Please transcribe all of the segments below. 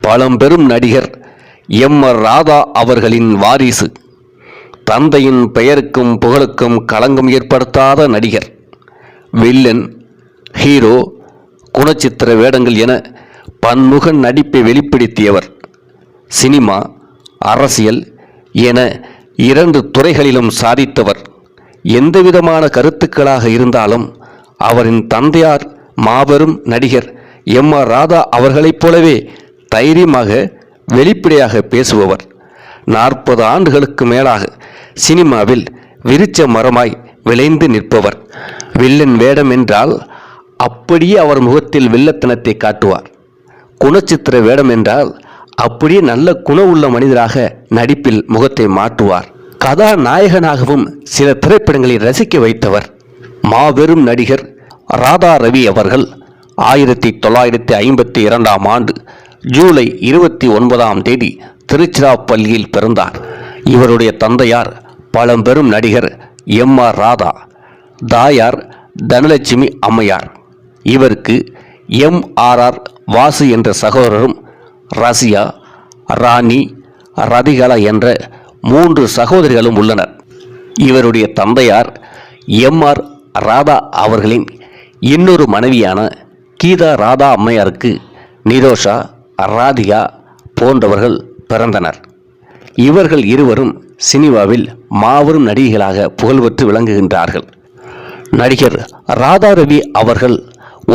பழம்பெரும் நடிகர் M R Radha அவர்களின் வாரிசு. தந்தையின் பெயருக்கும் புகழுக்கும் களங்கம் ஏற்படுத்தாத நடிகர். வில்லன் ஹீரோ குணச்சித்திர வேடங்கள் என பன்முக நடிப்பை வெளிப்படுத்தியவர். சினிமா அரசியல் என இரண்டு துறைகளிலும் சாதித்தவர். எந்தவிதமான கருத்துக்களாக இருந்தாலும் அவரின் தந்தையார் மாபெரும் நடிகர் எம் ஆர் ராதா அவர்களைப் போலவே தைரியமாக வெளிப்படையாக பேசுபவர். நாற்பது ஆண்டுகளுக்கு மேலாக சினிமாவில் விரிச்ச மரமாய் விளைந்து நிற்பவர். வில்லன் வேடம் என்றால் அப்படியே அவர் முகத்தில் வில்லத்தனத்தை காட்டுவார். குணச்சித்திர வேடம் என்றால் அப்படியே நல்ல குணம் உள்ள மனிதராக நடிப்பில் முகத்தை மாற்றுவார். கதாநாயகனாகவும் சில திரைப்படங்களை ரசிக்க வைத்தவர் மாபெரும் நடிகர் ராதா ரவி அவர்கள் ஆயிரத்தி தொள்ளாயிரத்தி ஐம்பத்தி இரண்டாம் ஆண்டு ஜூலை இருபத்தி ஒன்பதாம் தேதி திருச்சிராப்பள்ளியில் பிறந்தார். இவருடைய தந்தையார் பழம்பெரும் நடிகர் எம் ஆர் ராதா தாயார் தனலட்சுமி அம்மையார். இவருக்கு எம் ஆர் ஆர் வாசு என்ற சகோதரரும் ரசியா ராணி ரதிகலா என்ற மூன்று சகோதரிகளும் உள்ளனர். இவருடைய தந்தையார் எம் ஆர் ராதா அவர்களின் இன்னொரு மனைவியான கீதா ராதா அம்மையாருக்கு நிரோஷா ராதிகா போன்றவர்கள் பிறந்தனர். இவர்கள் இருவரும் சினிமாவில் மாபெரும் நடிகைகளாக புகழ்பெற்று விளங்குகின்றார்கள். நடிகர் ராதா ரவி அவர்கள்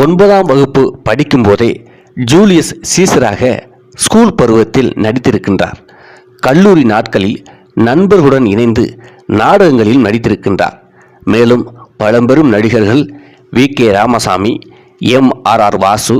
ஒன்பதாம் வகுப்பு படிக்கும்போதே ஜூலியஸ் சீசராக ஸ்கூல் பருவத்தில் நடித்திருக்கின்றார். கல்லூரி நாட்களில் நண்பர்களுடன் இணைந்து நாடகங்களில் நடித்திருக்கின்றார். மேலும் பழம்பெரும் நடிகர்கள் V K Ramasamy M R R Vasu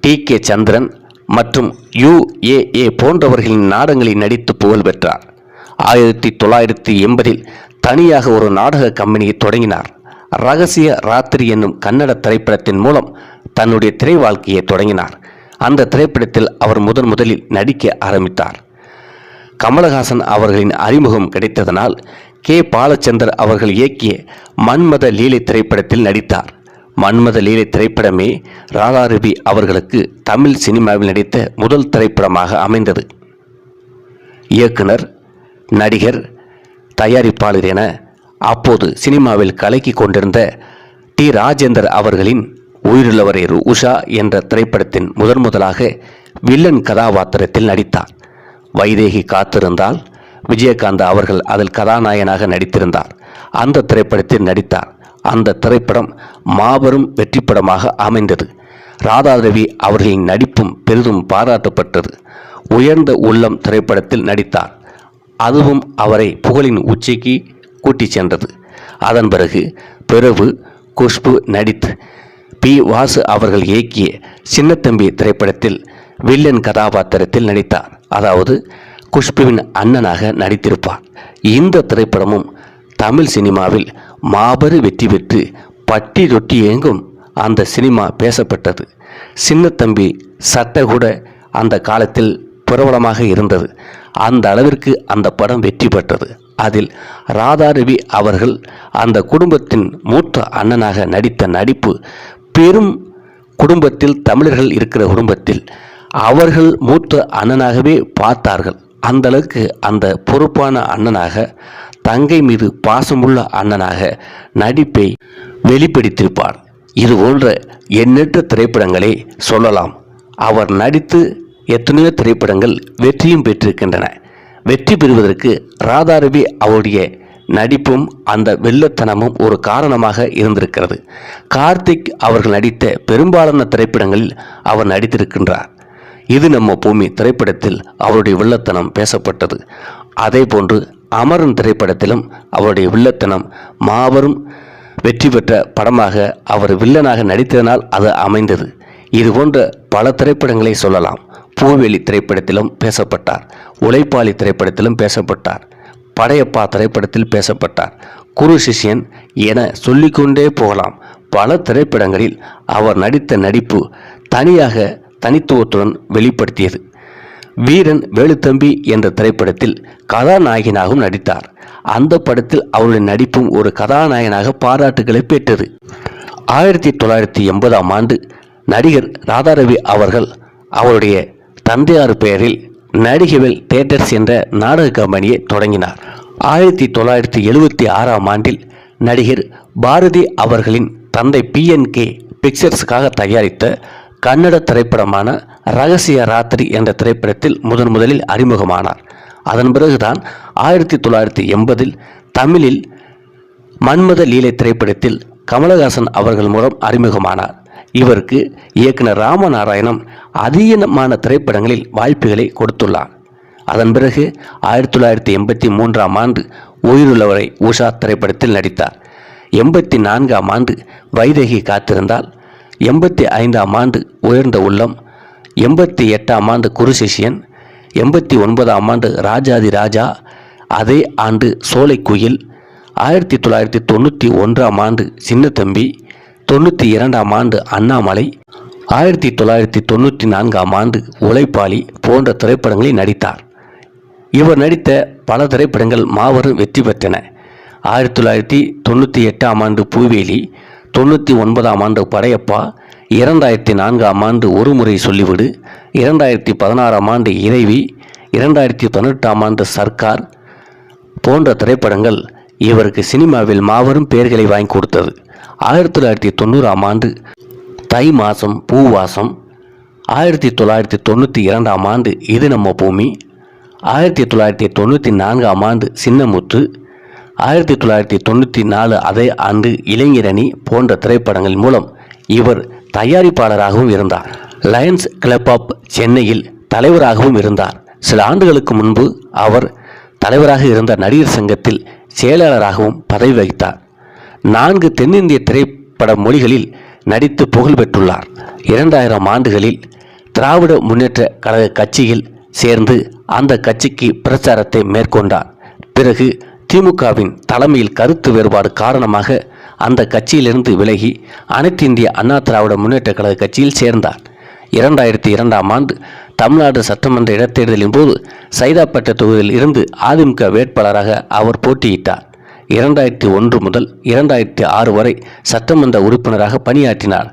T K Chandran மற்றும் யுஏஏ போன்றவர்களின் நாடகங்களில் நடித்து புகழ் பெற்றார். ஆயிரத்தி தொள்ளாயிரத்தி எண்பதில் தனியாக ஒரு நாடக கம்பெனியை தொடங்கினார். ரகசிய ராத்திரி என்னும் கன்னட திரைப்படத்தின் மூலம் தன்னுடைய திரை வாழ்க்கையை தொடங்கினார். அந்த திரைப்படத்தில் அவர் முதன் முதலில் நடிக்க ஆரம்பித்தார். கமலஹாசன் அவர்களின் அறிமுகம் கிடைத்ததனால் கே. பாலச்சந்தர் அவர்கள் இயக்கிய மன்மத லீலை திரைப்படத்தில் நடித்தார். மன்மத லீலை திரைப்படமே ராதாரவி அவர்களுக்கு தமிழ் சினிமாவில் நடித்த முதல் திரைப்படமாக அமைந்தது. இயக்குனர் நடிகர் தயாரிப்பாளர் என அப்போது சினிமாவில் கலக்கி கொண்டிருந்த டி. ராஜேந்தர் அவர்களின் உயிருள்ளவரே உஷா என்ற திரைப்படத்தின் முதன் முதலாக வில்லன் கதாபாத்திரத்தில் நடித்தார். வைதேகி காத்திருந்தால் விஜயகாந்த் அவர்கள் அதில் கதாநாயகனாக நடித்திருந்தார். அந்த திரைப்படத்தில் நடித்தார். அந்த திரைப்படம் மாபெரும் வெற்றிப்படமாக அமைந்தது. ராதாரவி அவர்களின் நடிப்பும் பெரிதும் பாராட்டப்பட்டது. உயர்ந்த உள்ளம் திரைப்படத்தில் நடித்தார். அதுவும் அவரை புகழின் உச்சிக்கு கூட்டிச் சென்றது. அதன் பிறகு பிறவு குஷ்பு நடித்து பி. வாசு அவர்கள் இயக்கிய சின்னத்தம்பி திரைப்படத்தில் வில்லன் கதாபாத்திரத்தில் நடித்தார். அதாவது குஷ்புவின் அண்ணனாக நடித்திருப்பார். இந்த திரைப்படமும் தமிழ் சினிமாவில் மாபெரும் வெற்றி பெற்று பட்டி தொட்டி எங்கும் அந்த சினிமா பேசப்பட்டது. சின்னத்தம்பி சட்டை கூட அந்த காலத்தில் பிரபலமாக இருந்தது. அந்த அளவிற்கு அந்த படம் வெற்றி பெற்றது. அதில் ராதாரவி அவர்கள் அந்த குடும்பத்தின் மூத்த அண்ணனாக நடித்த நடிப்பு பெரும் குடும்பத்தில் தமிழர்கள் இருக்கிற குடும்பத்தில் அவர்கள் மூத்த அண்ணனாகவே பார்த்தார்கள். அந்த அளவுக்கு அந்த பொறுப்பான அண்ணனாக தங்கை மீது பாசமுள்ள அண்ணனாக நடிப்பை வெளிப்படுத்தியிருப்பார். இது போன்ற எண்ணற்ற திரைப்படங்களை சொல்லலாம். அவர் நடித்து எத்தனையோ திரைப்படங்கள் வெற்றியும் பெற்றிருக்கின்றன. வெற்றி பெறுவதற்கு ராதாரவி அவருடைய நடிப்பும் அந்த வெள்ளத்தனமும் ஒரு காரணமாக இருந்திருக்கிறது. கார்த்திக் அவர்கள் நடித்த பெரும்பாலான திரைப்படங்களில் அவர் நடித்திருக்கின்றார். இது நம்ம பூமி திரைப்படத்தில் அவருடைய வில்லத்தனம் பேசப்பட்டது. அதே போன்று அமரன் திரைப்படத்திலும் அவருடைய வில்லத்தனம் மாபெரும் வெற்றி பெற்ற படமாக அவர் வில்லனாக நடித்ததனால் அது அமைந்தது. இது போன்ற பல திரைப்படங்களை சொல்லலாம். பூவேலி திரைப்படத்திலும் பேசப்பட்டார். உழைப்பாளி திரைப்படத்திலும் பேசப்பட்டார். படையப்பா திரைப்படத்தில் பேசப்பட்டார். குரு சிஷ்யன் என சொல்லிக்கொண்டே போகலாம். பல திரைப்படங்களில் அவர் நடித்த நடிப்பு தனியாக தனித்துவத்துடன் வெளிப்படுத்தியது. வீரன் வேலுத்தம்பி என்ற திரைப்படத்தில் கதாநாயகனாகவும் நடித்தார். அந்த படத்தில் அவருடைய நடிப்பும் ஒரு கதாநாயகனாக பாராட்டுகளை பெற்றது. ஆயிரத்தி தொள்ளாயிரத்தி எண்பதாம் ஆண்டு நடிகர் ராதாரவி அவர்கள் அவருடைய தந்தையார் பெயரில் நடிகவேல் தேட்டர்ஸ் என்ற நாடக கம்பெனியை தொடங்கினார். ஆயிரத்தி தொள்ளாயிரத்தி எழுபத்தி ஆறாம் ஆண்டில் நடிகர் பாரதி அவர்களின் தந்தை பிஎன்கே பிக்சர்ஸுக்காக தயாரித்த கன்னட திரைப்படமான ரகசிய ராத்திரி என்ற திரைப்படத்தில் முதன் முதலில் அறிமுகமானார். அதன் பிறகுதான் ஆயிரத்தி தொள்ளாயிரத்தி எண்பதில் தமிழில் மன்மத லீலை திரைப்படத்தில் கமலஹாசன் அவர்கள் மூலம் அறிமுகமானார். இவருக்கு இயக்குனர் ராமநாராயணம் அதிகமான திரைப்படங்களில் வாய்ப்புகளை கொடுத்துள்ளார். அதன் பிறகு ஆயிரத்தி தொள்ளாயிரத்தி எண்பத்தி மூன்றாம் ஆண்டு உயிருள்ளவரை உஷா திரைப்படத்தில் நடித்தார். எண்பத்தி நான்காம் ஆண்டு வைதகி காத்திருந்தால் எண்பத்தி ஐந்தாம் ஆண்டு உயர்ந்த உள்ளம் எண்பத்தி எட்டாம் ஆண்டு குருசிஷியன் எண்பத்தி ஒன்பதாம் ஆண்டு ராஜாதி ராஜா. அதே ஆண்டு சோலைக்குயில் ஆயிரத்தி தொள்ளாயிரத்தி தொண்ணூற்றி ஒன்றாம் ஆண்டு சின்னத்தம்பி தொண்ணூற்றி இரண்டாம் ஆண்டு அண்ணாமலை ஆயிரத்தி தொள்ளாயிரத்தி தொண்ணூற்றி நான்காம் ஆண்டு உழைப்பாளி போன்ற திரைப்படங்களில் நடித்தார். இவர் நடித்த பல திரைப்படங்கள் மாபெரும் வெற்றி பெற்றன. ஆயிரத்தி தொள்ளாயிரத்தி தொண்ணூற்றி எட்டாம் ஆண்டு பூவேலி தொண்ணூற்றி ஒன்பதாம் ஆண்டு படையப்பா இரண்டாயிரத்தி நான்காம் ஆண்டு ஒரு முறை சொல்லிவிடு இரண்டாயிரத்தி பதினாறாம் ஆண்டு இறைவி இரண்டாயிரத்தி பதினெட்டாம் ஆண்டு சர்க்கார் போன்ற திரைப்படங்கள் இவருக்கு சினிமாவில் மாபெரும் பெயர்களை வாங்கி கொடுத்தது. ஆயிரத்தி தொள்ளாயிரத்தி தொண்ணூறாம் ஆண்டு தை மாதம் பூவாசம் ஆயிரத்தி தொள்ளாயிரத்தி தொண்ணூற்றி இரண்டாம் ஆண்டு இது நம்ம பூமி ஆயிரத்தி தொள்ளாயிரத்தி தொண்ணூற்றி நான்காம் ஆண்டு சின்னமுத்து ஆயிரத்தி தொள்ளாயிரத்தி தொண்ணூற்றி நாலு அதே ஆண்டு இளைஞரணி போன்ற திரைப்படங்கள் மூலம் இவர் தயாரிப்பாளராகவும் இருந்தார். லயன்ஸ் கிளப் ஆஃப் சென்னையில் தலைவராகவும் இருந்தார். சில ஆண்டுகளுக்கு முன்பு அவர் தலைவராக இருந்த நடிகர் சங்கத்தில் செயலாளராகவும் பதவி வகித்தார். நான்கு தென்னிந்திய திரைப்பட மொழிகளில் நடித்து புகழ் பெற்றுள்ளார். இரண்டாயிரம் ஆண்டுகளில் திராவிட முன்னேற்ற கழக கட்சியில் சேர்ந்து அந்த கட்சிக்கு பிரச்சாரத்தை மேற்கொண்டார். பிறகு திமுகவின் தலைமையில் கருத்து வேறுபாடு காரணமாக அந்த கட்சியிலிருந்து விலகி அனைத்து இந்திய அண்ணா திராவிட முன்னேற்ற கழக கட்சியில் சேர்ந்தார். இரண்டாயிரத்தி இரண்டாம் ஆண்டு தமிழ்நாடு சட்டமன்ற இடைத்தேர்தலின் போது சைதாப்பேட்டை தொகுதியில் இருந்து அதிமுக வேட்பாளராக அவர் போட்டியிட்டார். இரண்டாயிரத்தி ஒன்று முதல் இரண்டாயிரத்தி ஆறு வரை சட்டமன்ற உறுப்பினராக பணியாற்றினார்.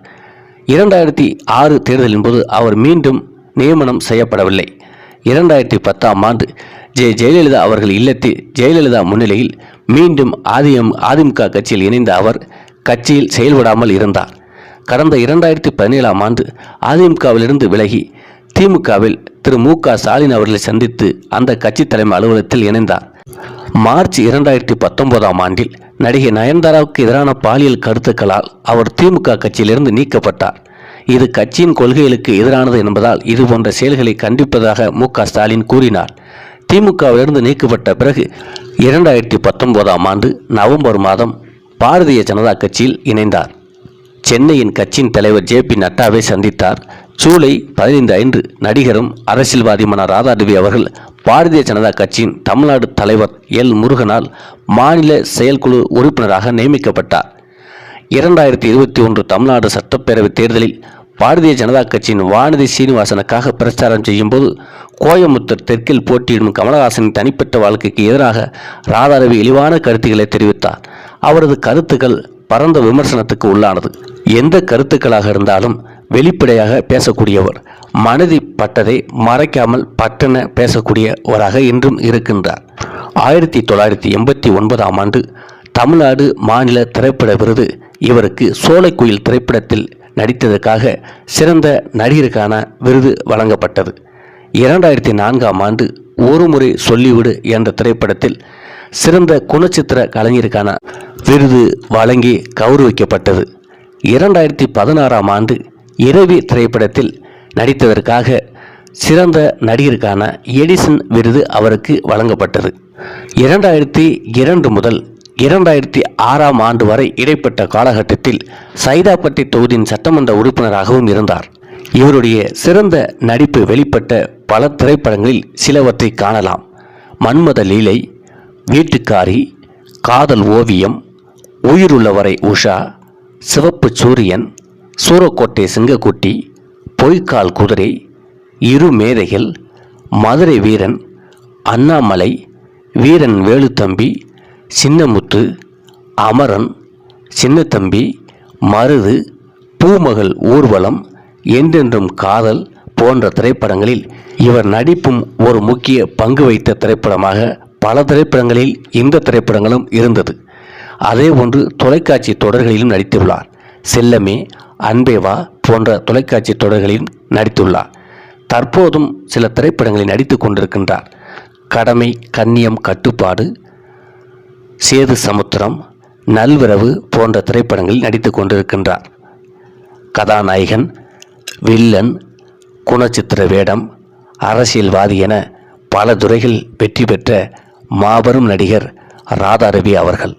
இரண்டாயிரத்தி ஆறு தேர்தலின் போது அவர் மீண்டும் நியமனம் செய்யப்படவில்லை. இரண்டாயிரத்தி பத்தாம் ஆண்டு ஜெ ஜெயலலிதா அவர்கள் இல்லத்தில் ஜெயலலிதா முன்னிலையில் மீண்டும் ஆதியம் அதிமுக கட்சியில் இணைந்த அவர் கட்சியில் செயல்படாமல் இருந்தார். கடந்த இரண்டாயிரத்தி பதினேழாம் ஆண்டு அதிமுகவிலிருந்து விலகி திமுகவில் திரு மு க ஸ்டாலின் அவர்களை சந்தித்து அந்த கட்சி தலைமை அலுவலகத்தில் இணைந்தார். மார்ச் இரண்டாயிரத்தி பத்தொன்பதாம் ஆண்டில் நடிகை நயன்தாராவுக்கு எதிரான பாலியல் கருத்துக்களால் அவர் திமுக கட்சியிலிருந்து நீக்கப்பட்டார். இது கட்சியின் கொள்கைகளுக்கு எதிரானது என்பதால் இதுபோன்ற செயல்களை கண்டிப்பதாக மு க ஸ்டாலின் கூறினார். திமுகவிலிருந்து நீக்கப்பட்ட பிறகு இரண்டாயிரத்தி பத்தொன்பதாம் ஆண்டு நவம்பர் மாதம் பாரதிய ஜனதா கட்சியில் இணைந்தார். சென்னையின் கட்சியின் தலைவர் ஜே பி நட்டாவை சந்தித்தார். ஜூலை பதினைந்து ஐந்து நடிகரும் அரசியல்வாதியுமான ராதாதேவி அவர்கள் பாரதிய ஜனதா கட்சியின் தமிழ்நாடு தலைவர் எல் முருகனால் மாநில செயற்குழு உறுப்பினராக நியமிக்கப்பட்டார். இரண்டாயிரத்தி இருபத்தி ஒன்று தமிழ்நாடு சட்டப்பேரவைத் தேர்தலில் பாரதிய ஜனதா கட்சியின் வானதி சீனிவாசனுக்காக பிரச்சாரம் செய்யும்போது கோயமுத்தூர் தெற்கில் போட்டியிடும் கமலஹாசனின் தனிப்பட்ட வாழ்க்கைக்கு எதிராக ராதாரவி இழிவான கருத்துக்களை தெரிவித்தார். அவரது கருத்துக்கள் பரந்த விமர்சனத்துக்கு உள்ளானது. எந்த கருத்துக்களாக இருந்தாலும் வெளிப்படையாக பேசக்கூடியவர் மனதி பட்டதை மறைக்காமல் பட்டென பேசக்கூடியவராக இன்றும் இருக்கின்றார். ஆயிரத்தி தொள்ளாயிரத்தி எண்பத்தி ஒன்பதாம் ஆண்டு தமிழ்நாடு மாநில திரைப்பட விருது இவருக்கு சோலைக்குயில் திரைப்படத்தில் நடித்ததற்காக சிறந்த நடிகருக்கான விருது வழங்கப்பட்டது. இரண்டாயிரத்தி நான்காம் ஆண்டு ஒரு முறை சொல்லிவிடு என்ற திரைப்படத்தில் சிறந்த குணச்சித்திர கலைஞருக்கான விருது வழங்கி கௌரவிக்கப்பட்டது. இரண்டாயிரத்தி பதினாறாம் ஆண்டு இரவி திரைப்படத்தில் நடித்ததற்காக சிறந்த நடிகருக்கான எடிசன் விருது அவருக்கு வழங்கப்பட்டது. இரண்டாயிரத்தி இரண்டு முதல் இரண்டாயிரத்தி ஆறாம் ஆண்டு வரை இடைப்பட்ட காலகட்டத்தில் சைதாப்பட்டி தொகுதியின் சட்டமன்ற உறுப்பினராகவும் இருந்தார். இவருடைய சிறந்த நடிப்பு வெளிப்பட்ட பல திரைப்படங்களில் சிலவற்றை காணலாம். மன்மத லீலை வீட்டுக்காரி காதல் ஓவியம் உயிருள்ளவரை உஷா சிவப்பு சூரியன் சூரக்கோட்டை சிங்கக்குட்டி பொய்க்கால் குதிரை இரு மேதைகள் மதுரை வீரன் அண்ணாமலை வீரன் வேலுத்தம்பி சின்னமுத்து அமரன் சின்னத்தம்பி மருது பூமகள் ஊர்வலம் என்றென்றும் காதல் போன்ற திரைப்படங்களில் இவர் நடிப்பும் ஒரு முக்கிய பங்கு வைத்த திரைப்படமாக பல திரைப்படங்களில் இந்த திரைப்படங்களும் இருந்தது. அதே ஒன்று தொலைக்காட்சி தொடர்களிலும் நடித்துள்ளார். செல்லமே அன்பேவா போன்ற தொலைக்காட்சி தொடர்களிலும் நடித்துள்ளார். தற்போதும் சில திரைப்படங்களில் நடித்து கொண்டிருக்கின்றார். கடமை கண்ணியம் கட்டுப்பாடு சேது சமுத்திரம் நல்விரவு போன்ற திரைப்படங்களில் நடித்து கொண்டிருக்கின்றார். கதாநாயகன் வில்லன் குணச்சித்திர வேடம் அரசியல்வாதி என பல துறைகளில் வெற்றி பெற்ற மாபெரும் நடிகர் ராதாரவி அவர்கள்.